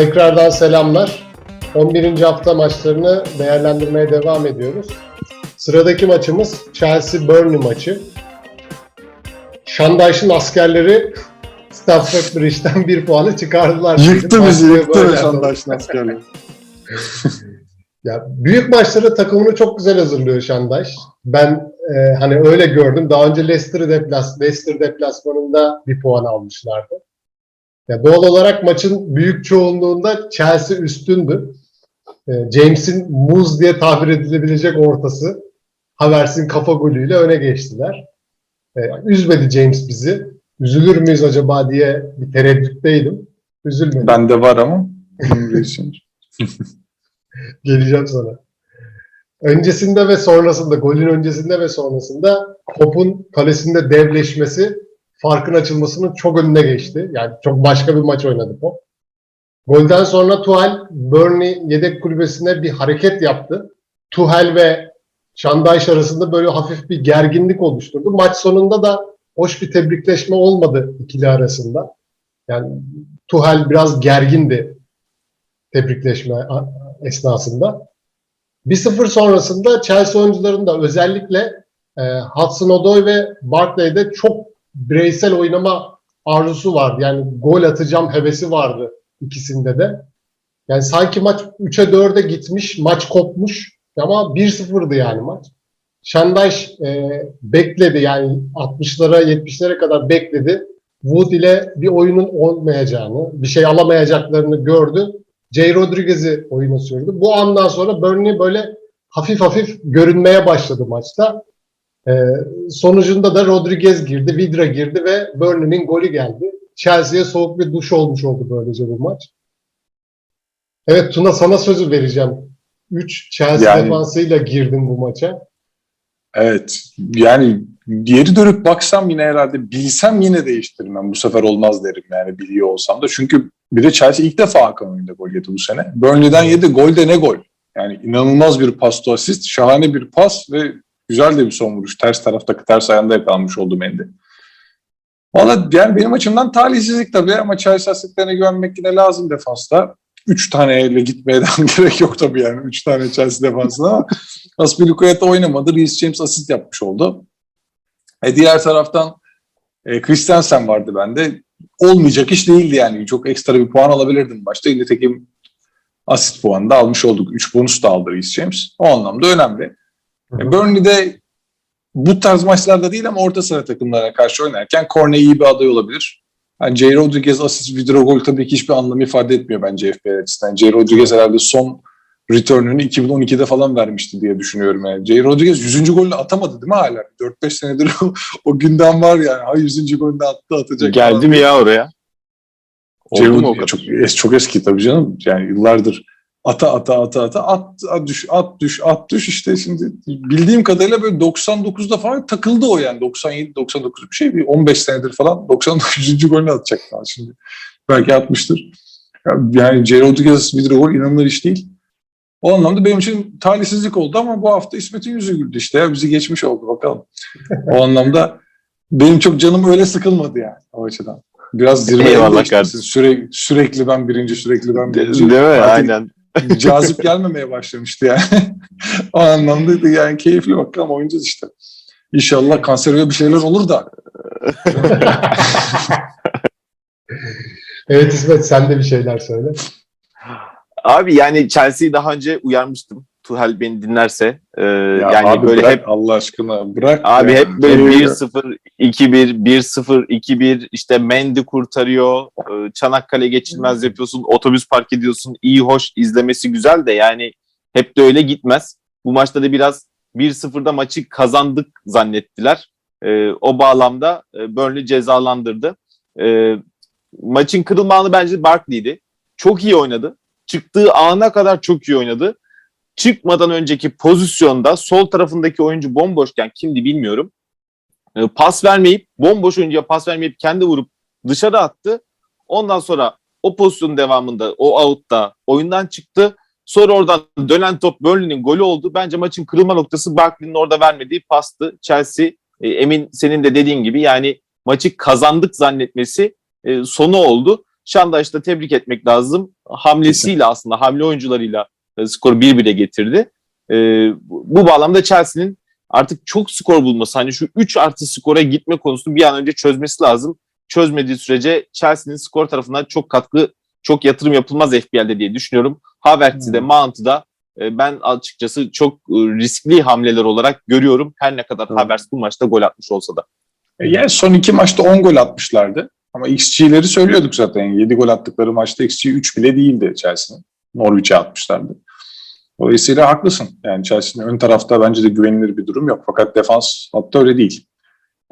Tekrardan selamlar. 11. hafta maçlarını değerlendirmeye devam ediyoruz. Sıradaki maçımız Chelsea-Burnley maçı. Şandayş'ın askerleri Stamford Bridge'den bir puanı çıkardılar. Yıktı bizi, yıktı Beşiktaş'ın askerleri. Ya büyük maçları takımını çok güzel hazırlıyor Şandaş. Ben e, hani öyle gördüm. Daha önce Leicester deplas Leicester deplasmanında bir puan almışlardı. Ya doğal olarak maçın büyük çoğunluğunda Chelsea üstündü. E, James'in muz diye tabir edilebilecek ortası Havertz'in kafa golüyle öne geçtiler. E, üzmedi James bizi. Üzülür müyüz acaba diye bir tereddütteydim. Üzülmedim. Bende var ama. Geleceğim sana. Öncesinde ve sonrasında, golün öncesinde ve sonrasında topun kalesinde devleşmesi farkın açılmasının çok önüne geçti. Yani çok başka bir maç oynadı top. Golden sonra Tuhal Burnley yedek kulübesine bir hareket yaptı. Tuhal ve Şandayş arasında böyle hafif bir gerginlik oluşturdu. Maç sonunda da hoş bir tebrikleşme olmadı ikili arasında. Yani Tuhal biraz gergindi tebrikleşme esnasında. 1-0 sonrasında Chelsea oyuncularında özellikle e, Hudson-Odoi ve Barkley'de çok bireysel oynama arzusu vardı. Yani gol atacağım hevesi vardı ikisinde de. Yani sanki maç 3'e 4'e gitmiş, maç kopmuş ama 1-0'dı yani maç. Şandaş e, bekledi yani 60'lara 70'lere kadar bekledi. Wood ile bir oyunun olmayacağını, bir şey alamayacaklarını gördü. J. Rodriguez'i oyuna sürdü. Bu andan sonra Burnley böyle hafif hafif görünmeye başladı maçta. Ee, sonucunda da Rodriguez girdi, Vidra girdi ve Burnley'nin golü geldi. Chelsea'ye soğuk bir duş olmuş oldu böylece bu maç. Evet Tuna sana sözü vereceğim. 3 Chelsea Yani- defansıyla girdim bu maça. Evet. Yani geri dönüp baksam yine herhalde bilsem yine değiştirmem. Bu sefer olmaz derim yani biliyor olsam da. Çünkü bir de Chelsea ilk defa Hakan oyunda gol yedi bu sene. Burnley'den yedi. Gol de ne gol. Yani inanılmaz bir pas to asist. Şahane bir pas ve güzel de bir son vuruş. Ters taraftaki ters ayağında yakalanmış oldu Mendy. Valla yani benim açımdan talihsizlik tabii ama Chelsea asistlerine güvenmek yine lazım defansta. Üç taneyle gitmeye de gerek yok tabii yani. Üç tane Chelsea defansına ama Aspilicueta oynamadı. Reece James asist yapmış oldu. E diğer taraftan e, Christensen vardı bende. Olmayacak iş değildi yani. Çok ekstra bir puan alabilirdim başta. Nitekim asist puanı da almış olduk. 3 bonus da aldı Reece James. O anlamda önemli. Burnley'de bu tarz maçlarda değil ama orta sıra takımlara karşı oynarken Corney iyi bir aday olabilir. Yani J. Rodriguez asist video gol tabii ki hiçbir anlam ifade etmiyor bence FPL açısından. J. Rodriguez herhalde son return'ünü 2012'de falan vermişti diye düşünüyorum. Yani. J. Rodriguez 100. golünü atamadı değil mi hala? 4-5 senedir o, o gündem var yani. Ha 100. golünü attı atacak. Geldi mi ya oraya? Oldu mu o kadar? çok, çok eski tabii canım. Yani yıllardır ata ata ata ata at, at düş at düş at düş işte şimdi bildiğim kadarıyla böyle 99'da falan takıldı o yani 97 99 bir şey bir 15 senedir falan 99. golünü atacak daha şimdi belki atmıştır. Yani J. Rodriguez bir gol inanılır iş değil. O anlamda benim için talihsizlik oldu ama bu hafta İsmet'in yüzü güldü işte ya bizi geçmiş oldu bakalım. O anlamda benim çok canım öyle sıkılmadı yani o açıdan. Biraz zirveye Eyvallah kardeşim. Sürekli, sürekli ben birinci, sürekli ben birinci. Değil mi? Artık Aynen. cazip gelmemeye başlamıştı yani. o anlamda da yani keyifli bakalım oynayacağız işte. İnşallah kanseriye bir şeyler olur da. Evet İsmet sen de bir şeyler söyle. Abi yani Chelsea'yi daha önce uyarmıştım. Tuhal beni dinlerse. Ee, Ya yani abi böyle bırak hep Allah aşkına bırak. abi ya. hep böyle Tabii. 1-0, 2-1, 1-0, 2-1 işte Mendy kurtarıyor. Ee, Çanakkale geçilmez yapıyorsun. Otobüs park ediyorsun. iyi hoş izlemesi güzel de yani hep de öyle gitmez. Bu maçta da biraz 1-0'da maçı kazandık zannettiler. Ee, o bağlamda e, Burnley cezalandırdı. Ee, maçın kırılma anı bence Barkley'di. Çok iyi oynadı. Çıktığı ana kadar çok iyi oynadı. Çıkmadan önceki pozisyonda sol tarafındaki oyuncu bomboşken kimdi bilmiyorum. Ee, Pas vermeyip bomboş oyuncuya pas vermeyip kendi vurup dışarı attı. Ondan sonra o pozisyonun devamında o out'ta oyundan çıktı. Sonra oradan dönen top Burnley'nin golü oldu. Bence maçın kırılma noktası Barkley'nin orada vermediği pastı. Chelsea e, emin senin de dediğin gibi yani maçı kazandık zannetmesi e, sonu oldu. Şandaş'ta tebrik etmek lazım. Hamlesiyle aslında hamle oyuncularıyla e, skoru 1-1'e getirdi. E, bu bağlamda Chelsea'nin artık çok skor bulması hani şu 3 artı skora gitme konusunu bir an önce çözmesi lazım. Çözmediği sürece Chelsea'nin skor tarafından çok katkı çok yatırım yapılmaz FPL'de diye düşünüyorum. Havertz'i de Hmm. Mount'u da e, ben açıkçası çok e, riskli hamleler olarak görüyorum. Her ne kadar. Havertz bu maçta gol atmış olsa da. E, Yani son iki maçta 10 gol atmışlardı. Ama XG'leri söylüyorduk zaten. 7 gol attıkları maçta XG 3 bile değildi Chelsea'nin. Norwich'e atmışlardı. Dolayısıyla haklısın. Yani Chelsea'nin ön tarafta bence de güvenilir bir durum yok. Fakat defans hatta öyle değil.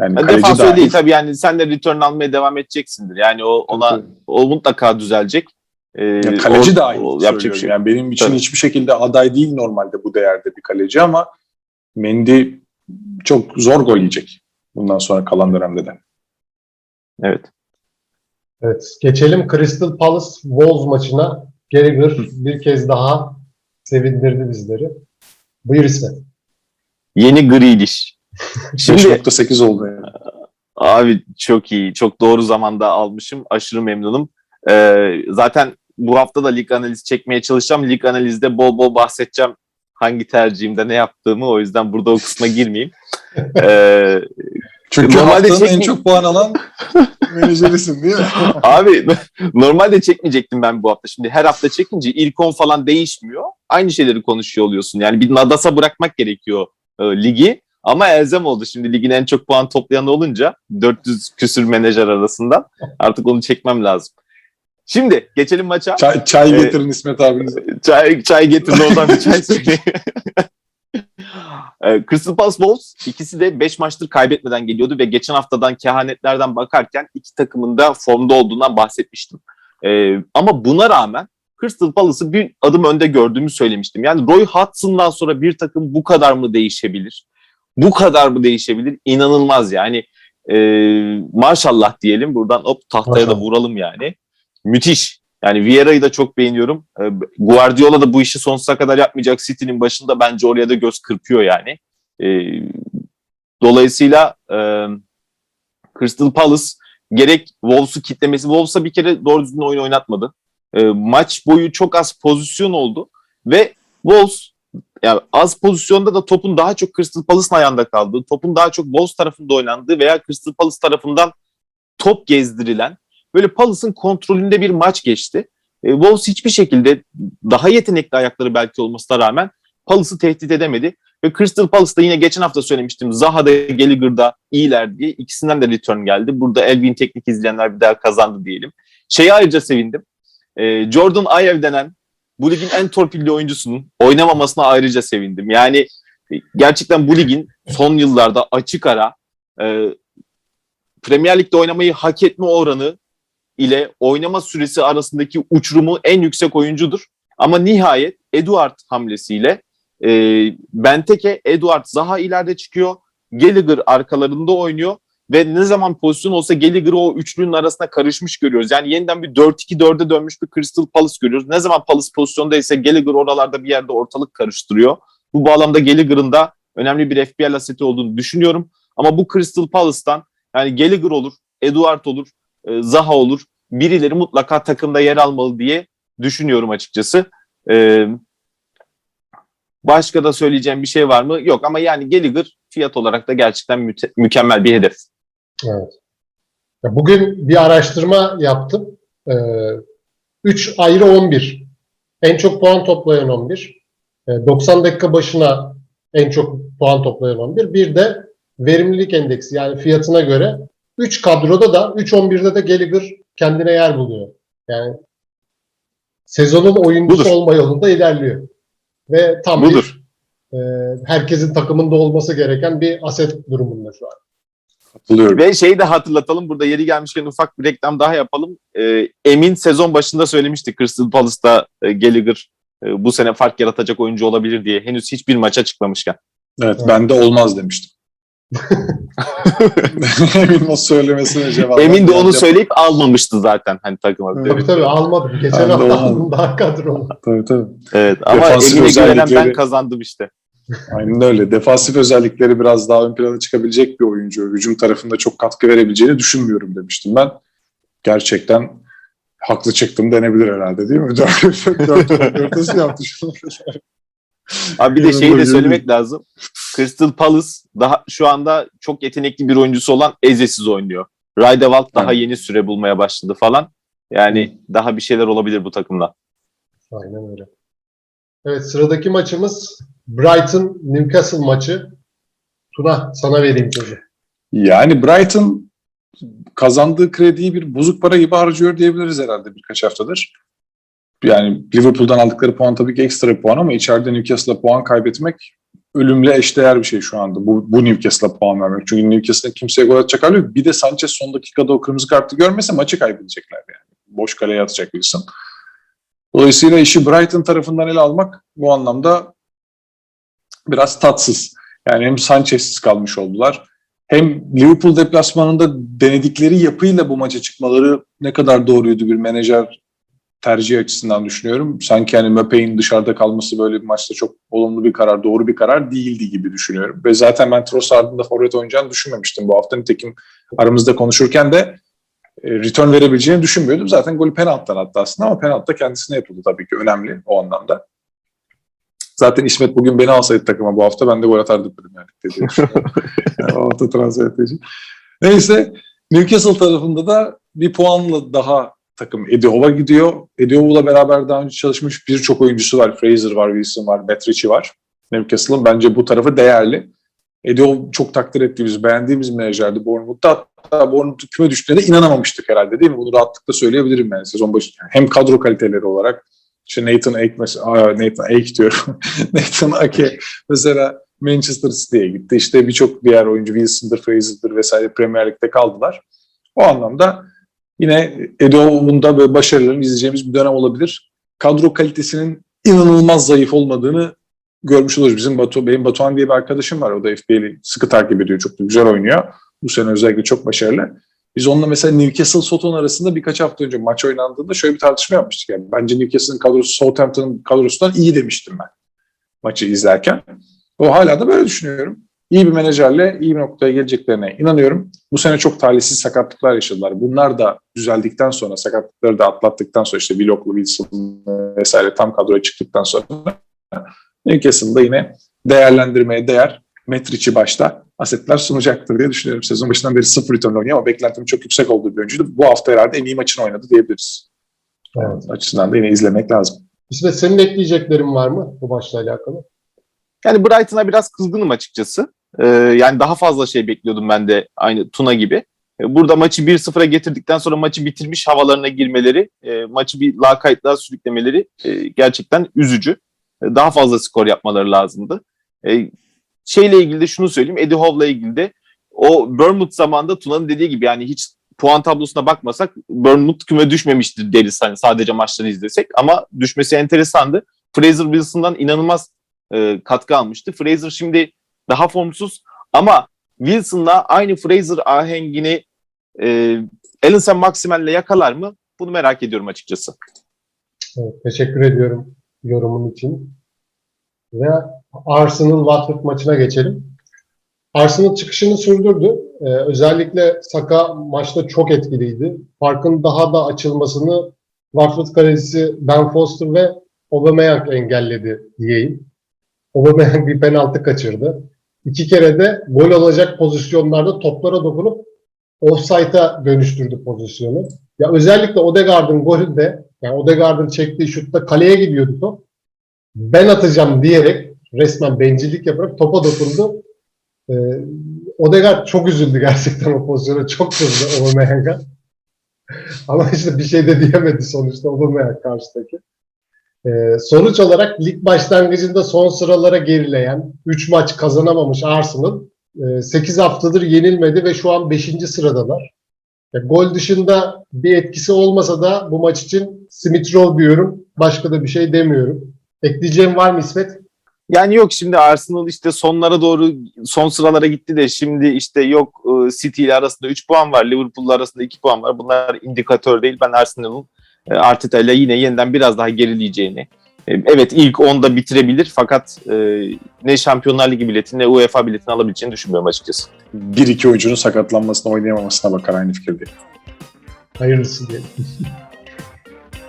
Yani Yani kaleci defans öyle dahil- değil tabii yani sen de return almaya devam edeceksindir. Yani o ona o mutlaka düzelecek. Ee, Ya kaleci o- dahil o yapacak şey. Yani benim için Tabii. hiçbir şekilde aday değil normalde bu değerde bir kaleci ama Mendy çok zor gol yiyecek. Bundan sonra kalan dönemde de. Evet. Evet. Geçelim Crystal Palace Wolves maçına. Gallagher bir kez daha sevindirdi bizleri. Buyur İsmet. Yeni Grealish. Şimdi 5.8 oldu yani. abi çok iyi. Çok doğru zamanda almışım. Aşırı memnunum. Ee, zaten bu hafta da lig analizi çekmeye çalışacağım. Lig analizde bol bol bahsedeceğim hangi tercihimde ne yaptığımı. O yüzden burada o kısma girmeyeyim. Ee, Çünkü Normalde haftanın en çekme- çok puan alan menajerisin değil mi? Abi normalde çekmeyecektim ben bu hafta. Şimdi her hafta çekince ilk 10 falan değişmiyor. Aynı şeyleri konuşuyor oluyorsun. Yani bir nadasa bırakmak gerekiyor e, ligi. Ama elzem oldu şimdi ligin en çok puan toplayan olunca 400 küsür menajer arasından artık onu çekmem lazım. Şimdi geçelim maça. Çay, çay Evet. getirin İsmet abinize. Çay, çay getirin oradan bir çay söyleyeyim. Ee, Crystal Palace Wolves ikisi de 5 maçtır kaybetmeden geliyordu ve geçen haftadan kehanetlerden bakarken iki takımın da formda olduğundan bahsetmiştim. Ee, ama buna rağmen Crystal Palace'ı bir adım önde gördüğümü söylemiştim. Yani Roy Hudson'dan sonra bir takım bu kadar mı değişebilir? Bu kadar mı değişebilir? İnanılmaz yani. Ee, maşallah diyelim buradan hop tahtaya da Maşallah. vuralım yani. Müthiş. Yani Vieira'yı da çok beğeniyorum. Ee, Guardiola da bu işi sonsuza kadar yapmayacak City'nin başında bence oraya da göz kırpıyor yani. Ee, dolayısıyla e, Crystal Palace gerek Wolves'u kitlemesi, Wolves'a bir kere doğru düzgün oyun oynatmadı. Ee, maç boyu çok az pozisyon oldu ve Wolves yani az pozisyonda da topun daha çok Crystal Palace'ın ayağında kaldığı, topun daha çok Wolves tarafında oynandığı veya Crystal Palace tarafından top gezdirilen böyle Palace'ın kontrolünde bir maç geçti. E, Wolves hiçbir şekilde daha yetenekli ayakları belki olmasına rağmen Palace'ı tehdit edemedi. Ve Crystal Palace'da yine geçen hafta söylemiştim. Zaha'da, Gallagher'da iyiler diye. ikisinden de return geldi. Burada Elvin teknik izleyenler bir daha kazandı diyelim. Şeye ayrıca sevindim. E, Jordan Ayew denen bu ligin en torpilli oyuncusunun oynamamasına ayrıca sevindim. Yani e, gerçekten bu ligin son yıllarda açık ara e, Premier Lig'de oynamayı hak etme oranı ile oynama süresi arasındaki uçurumu en yüksek oyuncudur. Ama nihayet Eduard hamlesiyle e, Benteke, Eduard Zaha ileride çıkıyor. Gallagher arkalarında oynuyor ve ne zaman pozisyon olsa Gallagher'ı o üçlünün arasına karışmış görüyoruz. Yani yeniden bir 4-2-4'e dönmüş bir Crystal Palace görüyoruz. Ne zaman Palace pozisyonda ise Gallagher oralarda bir yerde ortalık karıştırıyor. Bu bağlamda Gallagher'ın da önemli bir FPL aseti olduğunu düşünüyorum. Ama bu Crystal Palace'tan yani Gallagher olur, Eduard olur, e, Zaha olur. Birileri mutlaka takımda yer almalı diye düşünüyorum açıkçası. E, başka da söyleyeceğim bir şey var mı? Yok ama yani Gallagher fiyat olarak da gerçekten mükemmel bir hedef. Evet. Bugün bir araştırma yaptım. Ee, 3 ayrı 11. En çok puan toplayan 11. Ee, 90 dakika başına en çok puan toplayan 11. Bir de verimlilik endeksi yani fiyatına göre 3 kadroda da 3-11'de de Gallagher kendine yer buluyor. Yani sezonun oyuncusu Budur. olma yolunda ilerliyor. Ve tam Budur. bir e, herkesin takımında olması gereken bir aset durumunda şu an. Katılıyorum. Ve şeyi de hatırlatalım. Burada yeri gelmişken ufak bir reklam daha yapalım. E, Emin sezon başında söylemişti Crystal Palace'da e, Gallagher e, bu sene fark yaratacak oyuncu olabilir diye. Henüz hiçbir maça çıkmamışken. Evet, Evet. ben de olmaz demiştim. Emin o söylemesine cevap. Emin de onu söyleyip almamıştı zaten hani takıma. Tabii tabii almadım. Geçen hafta aldım daha kadrolu. Tabii tabii. Evet ama Defansif Emin'e güvenen ben kazandım işte. Aynen öyle. Defansif özellikleri biraz daha ön plana çıkabilecek bir oyuncu. Hücum tarafında çok katkı verebileceğini düşünmüyorum demiştim ben. Gerçekten haklı çıktım denebilir herhalde değil mi? Dört dört yaptı şunu. Abi bir de şeyi de İnanılmaz söylemek lazım. Crystal Palace daha şu anda çok yetenekli bir oyuncusu olan Eze'siz oynuyor. Raidewald daha yeni süre bulmaya başladı falan. Yani daha bir şeyler olabilir bu takımda. Aynen öyle. Evet sıradaki maçımız Brighton Newcastle maçı. Tuna sana vereyim sözü. Yani Brighton kazandığı krediyi bir bozuk para gibi harcıyor diyebiliriz herhalde birkaç haftadır. Yani Liverpool'dan aldıkları puan tabii ki ekstra puan ama içeride Newcastle'a puan kaybetmek ölümle eşdeğer bir şey şu anda. Bu, bu Newcastle'a puan vermek. Çünkü Newcastle'ın kimseye gol atacak hali yok. Bir de Sanchez son dakikada o kırmızı kartı görmese maçı kaybedecekler yani. Boş kaleye atacak Wilson. Dolayısıyla işi Brighton tarafından ele almak bu anlamda biraz tatsız. Yani hem Sanchez'siz kalmış oldular. Hem Liverpool deplasmanında denedikleri yapıyla bu maça çıkmaları ne kadar doğruydu bir menajer tercih açısından düşünüyorum. Sanki yani Mbappé'nin dışarıda kalması böyle bir maçta çok olumlu bir karar, doğru bir karar değildi gibi düşünüyorum. Ve zaten ben Trossard'ın da forvet oynayacağını düşünmemiştim bu hafta. Nitekim aramızda konuşurken de e, return verebileceğini düşünmüyordum. Zaten golü penaltıdan attı aslında ama penaltı da kendisine yapıldı tabii ki önemli o anlamda. Zaten İsmet bugün beni alsaydı takıma bu hafta ben de gol atardım Premier Lig'de diye o hafta transfer edici. Neyse Newcastle tarafında da bir puanla daha takım Eddie gidiyor. Eddie beraber daha önce çalışmış birçok oyuncusu var. Fraser var, Wilson var, Betrici var. Newcastle'ın bence bu tarafı değerli. Eddie çok takdir ettiğimiz, beğendiğimiz menajerdi Bournemouth'ta. Hatta Bournemouth'un küme düştüğüne de inanamamıştık herhalde değil mi? Bunu rahatlıkla söyleyebilirim yani sezon başı. Hem kadro kaliteleri olarak işte Nathan Ake mesela, Nathan Ake diyorum. Nathan Ake mesela Manchester City'ye gitti. İşte birçok diğer oyuncu Wilson'dır, Fraser'dır vesaire Premier Lig'de kaldılar. O anlamda yine Edo'nun da böyle başarılarını izleyeceğimiz bir dönem olabilir. Kadro kalitesinin inanılmaz zayıf olmadığını görmüş oluruz. Bizim Batu, benim Batuhan diye bir arkadaşım var. O da FBL'i sıkı takip ediyor. Çok da güzel oynuyor. Bu sene özellikle çok başarılı. Biz onunla mesela Newcastle Soton arasında birkaç hafta önce maç oynandığında şöyle bir tartışma yapmıştık. Yani bence Newcastle'ın kadrosu Southampton'ın kadrosundan iyi demiştim ben maçı izlerken. O hala da böyle düşünüyorum. İyi bir menajerle iyi bir noktaya geleceklerine inanıyorum. Bu sene çok talihsiz sakatlıklar yaşadılar. Bunlar da düzeldikten sonra, sakatlıkları da atlattıktan sonra işte Willock'lu, Wilson vesaire tam kadroya çıktıktan sonra Newcastle'da yine değerlendirmeye değer Metric'i başta asetler sunacaktır diye düşünüyorum. Sezon başından beri sıfır return oynuyor ama beklentimin çok yüksek olduğu bir oyuncuydu. Bu hafta herhalde en iyi maçını oynadı diyebiliriz. Evet. Açısından da yine izlemek lazım. İsmet senin ekleyeceklerin var mı bu maçla alakalı? Yani Brighton'a biraz kızgınım açıkçası. Ee, yani daha fazla şey bekliyordum ben de aynı Tuna gibi. Ee, Burada maçı 1-0'a getirdikten sonra maçı bitirmiş havalarına girmeleri, e, maçı bir lakaytlığa sürüklemeleri e, gerçekten üzücü. E, Daha fazla skor yapmaları lazımdı. E, Şeyle ilgili de şunu söyleyeyim. Eddie Howe'la ilgili de o Bournemouth zamanında Tuna'nın dediği gibi yani hiç puan tablosuna bakmasak Bournemouth küme düşmemiştir deriz hani sadece maçlarını izlesek ama düşmesi enteresandı. Fraser Wilson'dan inanılmaz e, katkı almıştı. Fraser şimdi daha formsuz ama Wilson'la aynı Fraser ahengini e, Ellison Maximel'le yakalar mı? Bunu merak ediyorum açıkçası. Evet, teşekkür ediyorum yorumun için. Ve Arsenal Watford maçına geçelim. Arsenal çıkışını sürdürdü. Ee, özellikle Saka maçta çok etkiliydi. Farkın daha da açılmasını Watford kalecisi Ben Foster ve Aubameyang engelledi diyeyim. Aubameyang bir penaltı kaçırdı. İki kere de gol olacak pozisyonlarda toplara dokunup offside'a dönüştürdü pozisyonu. Ya özellikle Odegaard'ın golünde, yani Odegaard'ın çektiği şutta kaleye gidiyordu top. Ben atacağım diyerek resmen bencillik yaparak topa dokundu. Ee, Odegaard çok üzüldü gerçekten o pozisyona. Çok kızdı Aubameyang'a. Ama işte bir şey de diyemedi sonuçta Aubameyang karşıdaki. Ee, sonuç olarak lig başlangıcında son sıralara gerileyen, 3 maç kazanamamış Arsenal 8 haftadır yenilmedi ve şu an 5. sıradalar. Ya, gol dışında bir etkisi olmasa da bu maç için Smith Rowe diyorum. Başka da bir şey demiyorum. Ekleyeceğim var mı İsmet? Yani yok şimdi Arsenal işte sonlara doğru son sıralara gitti de şimdi işte yok e, City ile arasında 3 puan var. Liverpool'la arasında 2 puan var. Bunlar indikatör değil. Ben Arsenal'ın e, Arteta ile yine yeniden biraz daha gerileyeceğini. e, Evet ilk 10'da bitirebilir fakat e, ne Şampiyonlar Ligi biletini ne UEFA biletini alabileceğini düşünmüyorum açıkçası. Bir iki oyuncunun sakatlanmasına oynayamamasına bakar aynı fikirdeyim. Hayırlısı diyelim.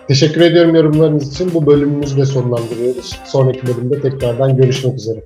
Teşekkür ediyorum yorumlarınız için. Bu bölümümüzü de sonlandırıyoruz. Sonraki bölümde tekrardan görüşmek üzere.